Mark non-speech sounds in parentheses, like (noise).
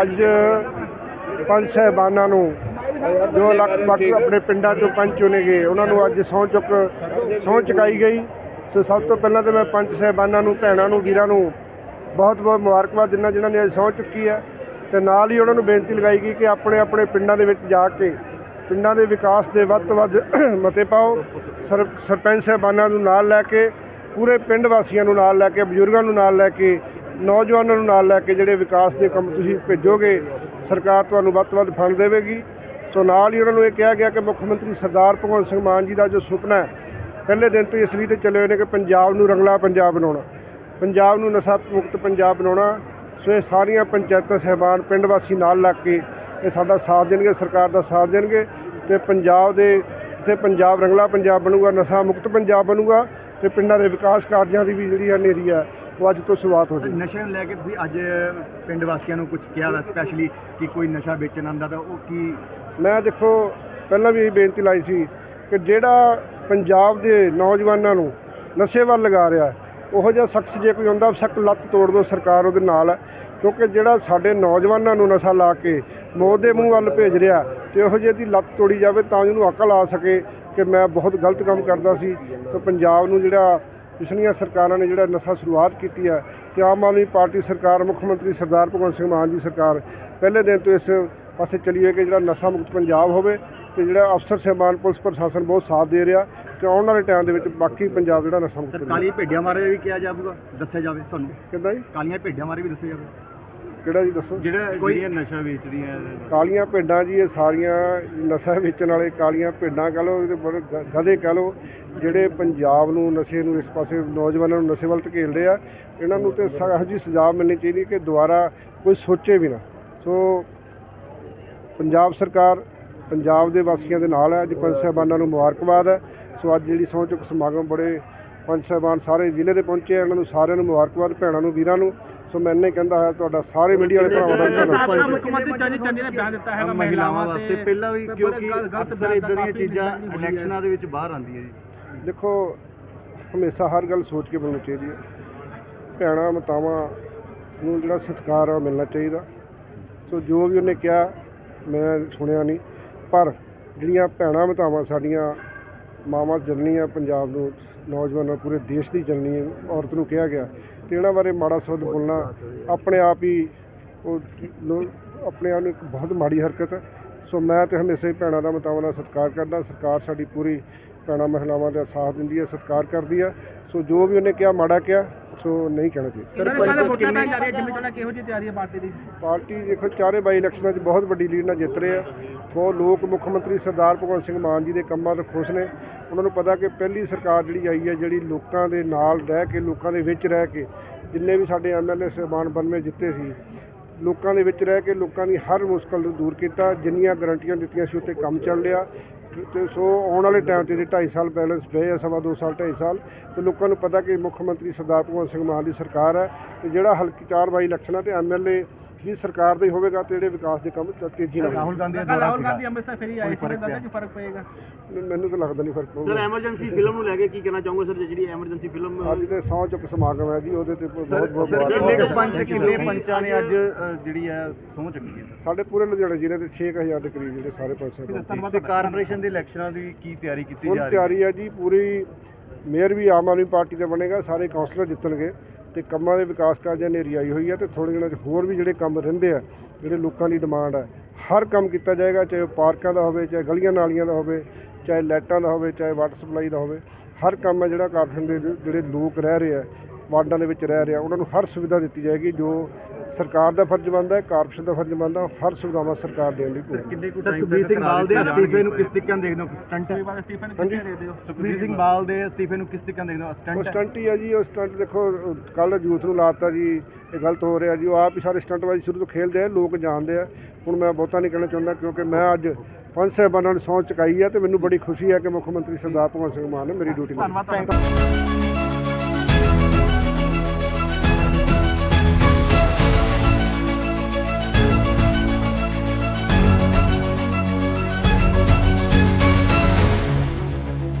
ਅੱਜ ਪੰਜ ਸਾਹਿਬਾਨਾਂ ਨੂੰ ਜੋ ਲਗਭਗ ਆਪਣੇ ਪਿੰਡਾਂ ਚੋਂ ਪੰਜ ਚੁਣੇ ਗਏ, ਉਹਨਾਂ ਨੂੰ ਅੱਜ ਸਹੁੰ ਚੁੱਕ, ਸਹੁੰ ਚੁਕਾਈ ਗਈ। ਸੋ ਸਭ ਤੋਂ ਪਹਿਲਾਂ ਤਾਂ ਮੈਂ ਪੰਜ ਸਾਹਿਬਾਨਾਂ ਨੂੰ, ਭੈਣਾਂ ਨੂੰ, ਵੀਰਾਂ ਨੂੰ ਬਹੁਤ ਬਹੁਤ ਮੁਬਾਰਕਬਾਦ ਦਿੰਦਾ ਜਿਨ੍ਹਾਂ ਨੇ ਅੱਜ ਸਹੁੰ ਚੁੱਕੀ ਹੈ। ਤੇ ਨਾਲ ਹੀ ਉਹਨਾਂ ਨੂੰ ਬੇਨਤੀ ਲਗਾਈ ਗਈ ਕਿ ਆਪਣੇ ਆਪਣੇ ਪਿੰਡਾਂ ਦੇ ਵਿੱਚ ਜਾ ਕੇ ਪਿੰਡਾਂ ਦੇ ਵਿਕਾਸ ਦੇ ਵੱਧ ਤੋਂ ਵੱਧ (clears throat) ਮਤੇ ਪਾਓ। ਸਰ, ਸਰਪੰਚ ਸਾਹਿਬਾਨਾਂ ਨੂੰ ਨਾਲ ਲੈ ਕੇ, ਪੂਰੇ ਪਿੰਡ ਵਾਸੀਆਂ ਨੂੰ ਨਾਲ ਲੈ ਕੇ, ਬਜ਼ੁਰਗਾਂ ਨੂੰ ਨਾਲ ਲੈ ਕੇ ਨੌਜਵਾਨਾਂ ਨੂੰ ਨਾਲ ਲੈ ਕੇ ਜਿਹੜੇ ਵਿਕਾਸ ਦੇ ਕੰਮ ਤੁਸੀਂ ਭੇਜੋਗੇ, ਸਰਕਾਰ ਤੁਹਾਨੂੰ ਵੱਧ ਤੋਂ ਵੱਧ ਫੰਡ ਦੇਵੇਗੀ। ਸੋ ਨਾਲ ਹੀ ਉਹਨਾਂ ਨੂੰ ਇਹ ਕਿਹਾ ਗਿਆ ਕਿ ਮੁੱਖ ਮੰਤਰੀ ਸਰਦਾਰ ਭਗਵੰਤ ਸਿੰਘ ਮਾਨ ਜੀ ਦਾ ਜੋ ਸੁਪਨਾ ਹੈ, ਪਹਿਲੇ ਦਿਨ ਤੋਂ ਇਸ ਲਈ ਤੇ ਚੱਲੇ ਹੋਏ ਨੇ ਕਿ ਪੰਜਾਬ ਨੂੰ ਰੰਗਲਾ ਪੰਜਾਬ ਬਣਾਉਣਾ। ਪੰਜਾਬ ਨੂੰ ਨਸ਼ਾ ਮੁਕਤ ਪੰਜਾਬ ਬਣਾਉਣਾ, ਸੋ ਇਹ ਸਾਰੀਆਂ ਪੰਚਾਇਤਾਂ, ਸਹਿਬਾਨ, ਪਿੰਡ ਵਾਸੀ ਨਾਲ ਲੱਗ ਕੇ ਇਹ ਸਾਡਾ ਸਾਥ ਦੇਣਗੇ, ਸਰਕਾਰ ਦਾ ਸਾਥ ਦੇਣਗੇ ਤੇ ਪੰਜਾਬ ਦੇ, ਤੇ ਪੰਜਾਬ ਰੰਗਲਾ ਪੰਜਾਬ ਬਣੂਗਾ, ਨਸ਼ਾ ਮੁਕਤ ਪੰਜਾਬ ਬਣੂਗਾ ਤੇ ਪਿੰਡਾਂ ਦੇ ਵਿਕਾਸ ਕਾਰਜਾਂ ਦੀ ਵੀ ਜਿਹੜੀ ਨੇਰੀ ਆ ਉਹ ਅੱਜ ਤੋਂ ਸ਼ੁਰੂਆਤ ਹੋ ਜਾਏਗੀ ਨਸ਼ੇ ਨੂੰ ਲੈ ਕੇ ਤੁਸੀਂ ਅੱਜ ਪਿੰਡ ਵਾਸੀਆਂ ਨੂੰ ਕੁਝ ਕਿਹਾ ਵਾ ਸਪੈਸ਼ਲੀ ਕਿ ਕੋਈ ਨਸ਼ਾ ਵੇਚਣ ਆਉਂਦਾ ਤਾਂ ਉਹ ਕੀ ਮੈਂ ਦੇਖੋ ਪਹਿਲਾਂ ਵੀ ਇਹ ਬੇਨਤੀ ਲਾਈ ਸੀ ਕਿ ਜਿਹੜਾ ਪੰਜਾਬ ਦੇ ਨੌਜਵਾਨਾਂ ਨੂੰ ਨਸ਼ੇ ਵੱਲ ਲਗਾ ਰਿਹਾ ਉਹੋ ਜਿਹਾ ਸ਼ਖਸ ਜੇ ਕੋਈ ਹੁੰਦਾ ਸਖਤ ਲੱਤ ਤੋੜ ਦੋ ਸਰਕਾਰ ਉਹਦੇ ਨਾਲ ਕਿਉਂਕਿ ਜਿਹੜਾ ਸਾਡੇ ਨੌਜਵਾਨਾਂ ਨੂੰ ਨਸ਼ਾ ਲਾ ਕੇ ਮੌਤ ਦੇ ਮੂੰਹ ਵੱਲ ਭੇਜ ਰਿਹਾ ਤੇ ਉਹੋ ਜਿਹੀ ਦੀ ਲੱਤ ਤੋੜੀ ਜਾਵੇ ਤਾਂ ਉਹਨੂੰ ਅਕਲ ਆ ਸਕੇ ਕਿ ਮੈਂ ਬਹੁਤ ਗਲਤ ਕੰਮ ਕਰਦਾ ਸੀ ਤੇ ਪੰਜਾਬ ਨੂੰ ਜਿਹੜਾ ਪਿਛਲੀਆਂ ਸਰਕਾਰਾਂ ਨੇ ਜਿਹੜਾ ਨਸ਼ਾ ਸ਼ੁਰੂਆਤ ਕੀਤੀ ਹੈ ਤੇ ਆਮ ਆਦਮੀ ਪਾਰਟੀ ਸਰਕਾਰ ਮੁੱਖ ਮੰਤਰੀ ਸਰਦਾਰ ਭਗਵੰਤ ਸਿੰਘ ਮਾਨ ਜੀ ਸਰਕਾਰ ਪਹਿਲੇ ਦਿਨ ਤੋਂ ਇਸ ਪਾਸੇ ਚੱਲੀਏ ਕਿ ਜਿਹੜਾ ਨਸ਼ਾ ਮੁਕਤ ਪੰਜਾਬ ਹੋਵੇ ਤੇ ਜਿਹੜਾ ਅਫਸਰ ਸਹਿਬਾਨ ਪੁਲਿਸ ਪ੍ਰਸ਼ਾਸਨ ਬਹੁਤ ਸਾਥ ਦੇ ਰਿਹਾ ਤੇ ਆਉਣ ਵਾਲੇ ਟਾਈਮ ਦੇ ਵਿੱਚ ਬਾਕੀ ਪੰਜਾਬ ਜਿਹੜਾ ਨਸ਼ਾ ਮੁਕਤ ਕਾਲੀਆਂ ਭੇਡਾਂ ਬਾਰੇ ਵੀ ਕਿਹਾ ਜਾਊਗਾ ਦੱਸਿਆ ਜਾਵੇ ਤੁਹਾਨੂੰ? ਕਿੱਦਾਂ ਜੀ? ਕਾਲੀਆਂ ਭੇਡਾਂ ਬਾਰੇ ਵੀ ਦੱਸਿਆ ਜਾਵੇ। ਕਿਹੜਾ ਜੀ ਦੱਸੋ? ਜਿਹੜਾ ਜਿਹੜੀਆਂ ਨਸ਼ਾ ਵੇਚਦੀਆਂ ਕਾਲੀਆਂ ਭੇਡਾਂ ਜੀ ਇਹ ਸਾਰੀਆਂ ਨਸ਼ਾ ਵੇਚਣ ਵਾਲੇ ਕਾਲੀਆਂ ਭੇਡਾਂ ਕਹ ਲਓ ਇਹਦੇ ਬੜੇ ਗਧੇ ਕਹ ਲਓ ਜਿਹੜੇ ਪੰਜਾਬ ਨੂੰ ਨਸ਼ੇ ਨੂੰ ਇਸ ਪਾਸੇ ਨੌਜਵਾਨਾਂ ਨੂੰ ਨਸ਼ੇ ਵੱਲ ਧਕੇਲ ਰਹੇ ਆ ਇਹਨਾਂ ਨੂੰ ਤੇ ਸ- ਇਹੋ ਜਿਹੀ ਸਜ਼ਾ ਮਿਲਣੀ ਚਾਹੀਦੀ ਕਿ ਦੁਬਾਰਾ ਕੋਈ ਸੋਚੇ ਵੀ ਨਾ। ਸੋ ਪੰਜਾਬ ਸਰਕਾਰ ਪੰਜਾਬ ਦੇ ਵਾਸੀਆਂ ਦੇ ਨਾਲ ਹੈ ਅੱਜ ਪੰਜ ਸਾਹਿਬਾਨਾਂ ਨੂੰ ਮੁਬਾਰਕਬਾਦ ਹੈ। ਸੋ ਅੱਜ ਜਿਹੜੀ ਸਹੁੰ ਚੁੱਕ ਸਮਾਗਮ ਬੜੇ ਪੰਜ ਸਾਹਿਬਾਨ ਸਾਰੇ ਜ਼ਿਲ੍ਹੇ ਦੇ ਪਹੁੰਚੇ ਆ ਇਹਨਾਂ ਨੂੰ ਸਾਰਿਆਂ ਨੂੰ ਮੁਬਾਰਕਬਾਦ ਭੈਣਾਂ ਨੂੰ ਵੀਰਾਂ ਨੂੰ। ਸੋ ਮੈਂ ਇੰਨਾ ਹੀ ਕਹਿੰਦਾ ਹੈ ਤੁਹਾਡਾ ਸਾਰੇ ਮੀਡੀਆ ਵਾਲੇ ਭਰਾਵਾਂ ਦਾ ਧੰਨਵਾਦ। ਸਾਬਕਾ ਮੁੱਖ ਮੰਤਰੀ ਚੰਨੀ ਚੰਨੀ ਨੇ ਬਿਆਨ ਦਿੱਤਾ ਹੈਗਾ ਮਹਿਲਾਵਾਂ ਵਾਸਤੇ ਪਹਿਲਾਂ ਵੀ ਕਿਉਂਕਿ ਅਕਸਰ ਇਦਾਂ ਦੀਆਂ ਚੀਜ਼ਾਂ। ਇਲੈਕਸ਼ਨਾਂ ਦੇ ਵਿੱਚ ਬਾਹਰ ਆਉਂਦੀਆਂ ਜੀ। ਦੇਖੋ ਹਮੇਸ਼ਾ ਹਰ ਗੱਲ ਸੋਚ ਕੇ ਬੋਲਣੀ ਚਾਹੀਦੀ ਹੈ। ਭੈਣਾਂ ਮਤਾਵਾਂ ਨੂੰ ਜਿਹੜਾ ਸਤਿਕਾਰ ਆ ਮਿਲਣਾ ਚਾਹੀਦਾ। ਸੋ ਜੋ ਵੀ ਉਹਨੇ ਕਿਹਾ ਮੈਂ ਸੁਣਿਆ ਨਹੀਂ। ਪਰ ਜਿਹੜੀਆਂ ਭੈਣਾਂ ਮਤਾਵਾਂ ਸਾਡੀਆਂ ਮਾਵਾਂ ਜਨਨੀਆਂ ਪੰਜਾਬ ਨੂੰ ਨੌਜਵਾਨਾਂ ਪੂਰੇ ਦੇਸ਼ ਦੀ ਜਨਨੀ ਔਰਤ ਨੂੰ ਕਿਹਾ ਗਿਆ ਤੇ ਇਹਨਾਂ ਬਾਰੇ ਮਾੜਾ ਸ਼ਬਦ ਬੋਲਣਾ ਆਪਣੇ ਆਪ ਹੀ ਉਹ ਲੋ- ਆਪਣੇ ਆਪ ਨੂੰ ਇੱਕ ਬਹੁਤ ਮਾੜੀ ਹਰਕਤ ਹੈ। ਸੋ ਮੈਂ ਤੇ ਹਮੇਸ਼ਾ ਹੀ ਭੈਣਾਂ ਦਾ ਮਤਾਵਾਂ ਦਾ ਸਤਿਕਾਰ ਕਰਦਾ। ਸਰਕਾਰ ਸਾਡੀ ਪੂਰੀ ਭੈਣਾਂ ਮਹਿਲਾਵਾਂ ਦਾ ਸਾਥ ਦਿੰਦੀ ਹੈ ਸਤਿਕਾਰ ਕਰਦੀ ਹੈ। ਸੋ ਜੋ ਵੀ ਉਹਨੇ ਕਿਹਾ ਮਾੜਾ ਕਿਹਾ। ਸੋ ਨਹੀਂ ਕਹਿਣਾ ਚਾਹੀਦਾ ਸਾਰੇ ਵੋਟਾਂ ਪੈ ਜਾ ਰਹੀ ਹੈ ਜਿੰਮੀ ਚੋਣਾਂ ਕਿਹੋ ਜਿਹੀ ਤਿਆਰੀ ਹੈ ਪਾਰਟੀ ਦੀ? ਪਾਰਟੀ ਦੇਖੋ ਚਾਰੇ ਬਾਈ ਇਲੈਕਸ਼ਨਾਂ 'ਚ ਬਹੁਤ ਵੱਡੀ ਲੀਡ ਨਾਲ ਜਿੱਤ ਰਹੇ ਆ। ਬਹੁਤ ਲੋਕ ਮੁੱਖ ਮੰਤਰੀ ਸਰਦਾਰ ਭਗਵੰਤ ਸਿੰਘ ਮਾਨ ਜੀ ਦੇ ਕੰਮਾਂ ਤੋਂ ਖੁਸ਼ ਨੇ। ਉਹਨਾਂ ਨੂੰ ਪਤਾ ਕਿ ਪਹਿਲੀ ਸਰਕਾਰ ਜਿਹੜੀ ਆਈ ਹੈ ਜਿਹੜੀ ਲੋਕਾਂ ਦੇ ਨਾਲ ਰਹਿ ਕੇ ਲੋਕਾਂ ਦੇ ਵਿੱਚ ਰਹਿ ਕੇ ਜਿੰਨੇ ਵੀ ਸਾਡੇ ਐਮਐਲਏ ਸਾਹਿਬਾਨ ਬਣਵੇਂ ਜਿੱਤੇ ਸੀ ਲੋਕਾਂ ਦੇ ਵਿੱਚ ਰਹਿ ਕੇ ਲੋਕਾਂ ਦੀ ਹਰ ਮੁਸ਼ਕਲ ਨੂੰ ਦੂਰ ਕੀਤਾ ਜਿੰਨੀਆਂ ਗਰੰਟੀਆਂ ਦਿੱਤੀਆਂ ਸੀ ਉੱਤੇ ਕੰਮ ਚੱਲ ਰਿਹਾ। ਤੇ ਸੋ ਆਉਣ ਵਾਲੇ ਟਾਈਮ ਤੇ ਜੇ 2.5 ਸਾਲ ਬੈਲੈਂਸ ਪਏ ਆ, ਸਵਾ ਦੋ ਸਾਲ 2.5 ਸਾਲ, ਤੇ ਲੋਕਾਂ ਨੂੰ ਪਤਾ ਕਿ ਮੁੱਖ ਮੰਤਰੀ ਸਰਦਾਰ ਭਗਵੰਤ ਸਿੰਘ ਮਾਨ ਦੀ ਸਰਕਾਰ ਹੈ ਤੇ ਜਿਹੜਾ ਹਲਕੀ ਚਾਰ ਬਾਈ ਇਲੈਕਸ਼ਨਾਂ ਤੇ ਐਮਐਲਏ ਵੀ ਸਰਕਾਰ ਦਾ ਹੀ ਹੋਵੇਗਾ ਤੇ ਜਿਹੜੇ ਵਿਕਾਸ ਦੇ ਕੰਮ ਚ ਤੇਜ਼ੀ ਨਾਲ ਰਾਹੁਲ ਗਾਂਧੀ ਦਾ ਦੌਰਾ ਰਾਹੁਲ ਸੀਗਾ। ਗਾਂਧੀ ਅੰਮ੍ਰਿਤਸਰ ਫੇਰੀ ਆਏ ਸੀ ਦੱਸਿਆ ਕਿ ਫ਼ਰਕ ਪਏਗਾ। ਹੋਣਗੇ। ਮੈਨੂੰ ਤਾਂ ਲੱਗਦਾ ਨਹੀਂ ਫ਼ਰਕ ਪਊਗਾ। ਐਮਰਜੈਂਸੀ ਫਿਲਮ ਨੂੰ ਲੈ ਕੇ ਕੀ ਕਹਿਣਾ ਚਾਹੋਗੇ ਸਰ? ਜਿਹੜੀ ਐਮਰਜੈਂਸੀ ਫਿਲਮ ਅੱਜ ਤੇ ਸੌ ਚੁੱਕ ਸਮਾਗਮ ਹੈ ਜੀ ਉਹਦੇ ਤੇ ਬਹੁਤ ਬਹੁਤ ਬਹੁਤ ਸਰ ਕਿੰਨੇ ਮੁਬਾਰਕ ਕੁ ਪੰਚ ਕਿੰਨੇ ਪੰਚਾਂ ਨੇ ਅੱਜ ਅ, ਜਿਹੜੀ ਹੈ ਸਹੁੰ ਚੱਕੀ ਹੈ? ਸਾਡੇ ਪੂਰੇ ਲੁਧਿਆਣਾ ਜ਼ਿਲ੍ਹੇ ਦੇ 6000 ਦੇ ਕਰੀਬ ਜਿਹੜੇ ਸਾਰੇ ਪਾਸੇ ਸਰ ਤੇ ਕਾਰਪੋਰੇਸ਼ਨ ਦੇ ਇਲੈਕਸ਼ਨਾਂ ਦੀ ਕੀ ਤਿਆਰੀ ਕੀਤੀ ਹੁਣ ਜਾ ਰਹੀ ਹੈ? ਤਿਆਰੀ ਹੈ ਜੀ ਪੂਰੀ ਮੇਅਰ ਵੀ ਆਮ ਆਦਮੀ ਪਾਰਟੀ ਦਾ ਬਣੇਗਾ ਸਾਰੇ ਕਾਉਂਸਲਰ ਜਿੱਤਣਗੇ। ਤੇ ਕੰਮਾਂ ਦੇ ਵਿਕਾਸ ਕਾਰਜਾਂ ਨੇ ਆਈ ਹੋਈ ਹੈ ਤੇ ਥੋੜੇ ਦਿਨਾਂ 'ਚ ਹੋਰ ਵੀ ਜਿਹੜੇ ਕੰਮ ਰਹਿੰਦੇ ਆ, ਜਿਹੜੇ ਲੋਕਾਂ ਦੀ ਡਿਮਾਂਡ ਹੈ ਹਰ ਕੰਮ ਕੀਤਾ ਜਾਏਗਾ, ਚਾਹੇ ਉਹ ਪਾਰਕਾਂ ਦਾ ਹੋਵੇ, ਚਾਹੇ ਗਲੀਆਂ ਨਾਲੀਆਂ ਦਾ ਹੋਵੇ, ਚਾਹੇ ਲਾਈਟਾਂ ਦਾ ਹੋਵੇ, ਚਾਹੇ ਵਾਟਰ ਸਪਲਾਈ ਦਾ ਹੋਵੇ, ਹਰ ਕੰਮ ਹੈ ਜਿਹੜਾ ਕਾਰਪੋਰੇਸ਼ਨ ਦੇ ਜਿਹੜੇ ਲੋਕ ਰਹਿ ਰਹੇ ਆ, ਵਾਰਡਾਂ ਦੇ ਵਿੱਚ ਰਹਿ ਰਹੇ ਆ, ਉਹਨਾਂ ਨੂੰ ਹਰ ਸੁਵਿਧਾ ਦਿੱਤੀ ਜਾਏਗੀ ਜੋ ਸਰਕਾਰ ਦਾ ਫਰਜ਼ ਬਣਦਾ ਹੈ ਕਾਰਪੋਰੇਸ਼ਨ ਦਾ ਫਰਜ਼ ਬਣਦਾ ਹਰ ਸੁਵਿਧਾਵਾਂ ਸਰਕਾਰ ਦੇਣ ਲਈ ਪੂਰੀ ਕਿੰਨੇ ਕੁ ਟਾਈਮ ਸੁਖਬੀਰ ਸਿੰਘ ਬਾਲ ਦੇ ਅਸਤੀਫੇ ਨੂੰ ਕਿਸ ਤਰੀਕੇ ਨਾਲ ਦੇਖਦੇ ਹੋ। ਸਟੰਟ ਕੋਈ ਵਾਰ ਸਟੀਫਨ ਕਿੱਥੇ ਦੇ ਦਿਓ? ਸੁਖਬੀਰ ਸਿੰਘ ਬਾਲ ਦੇ ਅਸਤੀਫੇ ਨੂੰ ਕਿਸ ਤਰੀਕੇ ਨਾਲ ਦੇਖਦੇ ਹੋ। ਸਟੰਟ ਸਟੰਟ ਹੀ ਹੈ ਜੀ ਉਹ ਸਟੰਟ ਦੇਖੋ ਕੱਲ ਯੂਥ ਨੂੰ ਲਾਤਾ ਜੀ ਇਹ ਗਲਤ ਹੋ ਰਿਹਾ ਜੀ ਉਹ ਆਪ ਹੀ ਸਾਰੇ ਸਟੰਟਬਾਜ਼ੀ ਸ਼ੁਰੂ ਤੋਂ ਖੇਲਦੇ ਆ ਲੋਕ ਜਾਣਦੇ ਆ। ਹੁਣ ਮੈਂ ਬਹੁਤਾ ਨਹੀਂ ਕਹਿਣਾ ਚਾਹੁੰਦਾ ਕਿਉਂਕਿ ਮੈਂ ਅੱਜ ਪੰਜ ਸਾਹਿਬਾਨਾਂ ਨੂੰ ਸਹੁੰ ਚੁਕਾਈ ਹੈ ਤੇ ਮੈਨੂੰ ਬੜੀ ਖੁਸ਼ੀ ਹੈ ਕਿ ਮੁੱਖ ਮੰਤਰੀ ਸਰਦਾਰ ਭਗਵੰਤ ਸਿੰਘ ਮਾਨ ਨੇ ਮੇਰੀ ਡਿਊਟੀ ਨਿਭਾਈ।